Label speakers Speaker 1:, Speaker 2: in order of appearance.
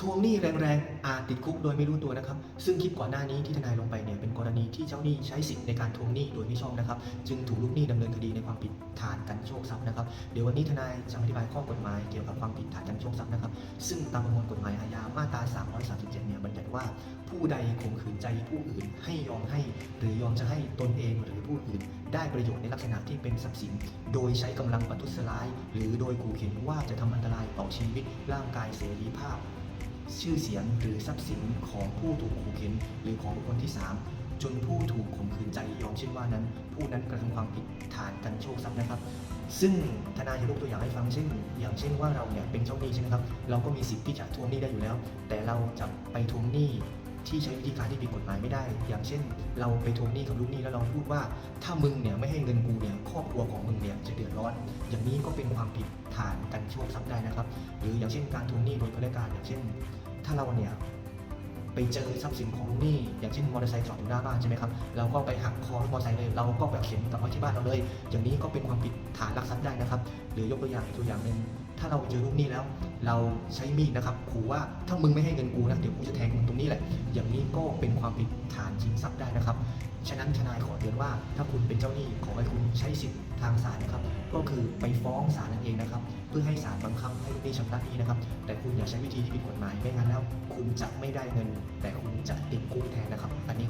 Speaker 1: ทวงหนี้แรงๆ อาจติดคุกโดยไม่รู้ตัวนะครับ ซึ่งคลิปก่อนหน้านี้ที่ทนายลงไปเนี่ยเป็นกรณีที่เจ้าหนี้ใช้สิทธิ์ในการทวงหนี้โดยไม่ชอบนะครับ จึงถูกลูกหนี้ดำเนินคดีในความผิดฐานกันโชคทรัพย์นะครับ เดี๋ยววันนี้ทนายจะอธิบายข้อกฎหมายเกี่ยวกับความผิดฐานกันโชคทรัพย์นะครับ ซึ่งตามประมวลกฎหมายอาญามาตรา 337 เนี่ยบัญญัติว่า ผู้ใดข่มขืนใจผู้อื่นให้ยอมให้ หรือยอมจะให้ตนเองหรือผู้อื่น ได้ประโยชน์ในลักษณะที่เป็นทรัพย์สิน โดยใช้กำลังประทุษร้าย หรือโดยขู่เข็นว่าจะทำอันตรายต่อชีวิตร่างกายเสรีภาพ ชื่อเสียงหรือทรัพย์สินของผู้ถูกขู่เข็นหรือของบุคคลที่ 3 จนผู้ถูกข่มขืนใจยอมเช่นว่านั้น ผู้นั้นกระทำความผิดฐานกันโชคทรัพย์นะครับ ซึ่งทนายจะยกตัวอย่างให้ฟังเช่น อย่างเช่นว่าเราเนี่ยเป็นเจ้าหนี้ใช่ไหมครับเราก็มีสิทธิ์ที่จะทวงหนี้ได้อยู่แล้ว แต่เราจะไปทวงหนี้ที่ใช้วิธีการที่ผิดกฎหมายไม่ได้ อย่างเช่น เราไปทวงหนี้กับลูกหนี้แล้วเราพูดว่า ถ้ามึงเนี่ยไม่ให้เงินกูเนี่ยครอบครัวของมึงเนี่ยจะเดือดร้อน อย่างนี้ก็เป็นความผิดฐานกันโชคทรัพย์ได้นะครับ หรืออย่างเช่นการทวงหนี้โดยพลการอย่างเช่น ถ้าเราเนี่ยไปเจอทรัพย์สินของนี่อย่างเช่นมอเตอร์ไซค์จอดอยู่หน้าบ้านใช่ไหมครับเราก็ไปหักคอรถมอเตอร์ไซค์เลยเราก็แบบเข็นกลับมาที่บ้านเราเลย อย่างนี้ก็เป็นความผิดฐานลักทรัพย์ได้นะครับ หรือยกตัวอย่างอีกตัวอย่างหนึ่ง ถ้าเราเจอลูกหนี้แล้ว เราใช้มีดนะครับขู่ว่าถ้ามึงไม่ให้เงินกูนะเดี๋ยวกูจะแทงมึงตรงนี้แหละ อย่างนี้ก็เป็นความผิดฐานชิงทรัพย์ได้นะครับ ฉะนั้นทนายขอเตือนว่า ถ้าคุณเป็นเจ้าหนี้ขอให้คุณใช้สิทธิ์ทางศาลนะครับ ก็คือไปฟ้องศาลนั่นเองนะครับ เพื่อให้ศาลบังคับให้ลูกหนี้ชำระหนี้นะครับ แต่คุณอย่าใช้วิธีที่ผิดกฎหมายไม่งั้นแล้ว คุณจะไม่ได้เงิน แต่คุณจะติดคุกแทนนะครับ อันนี้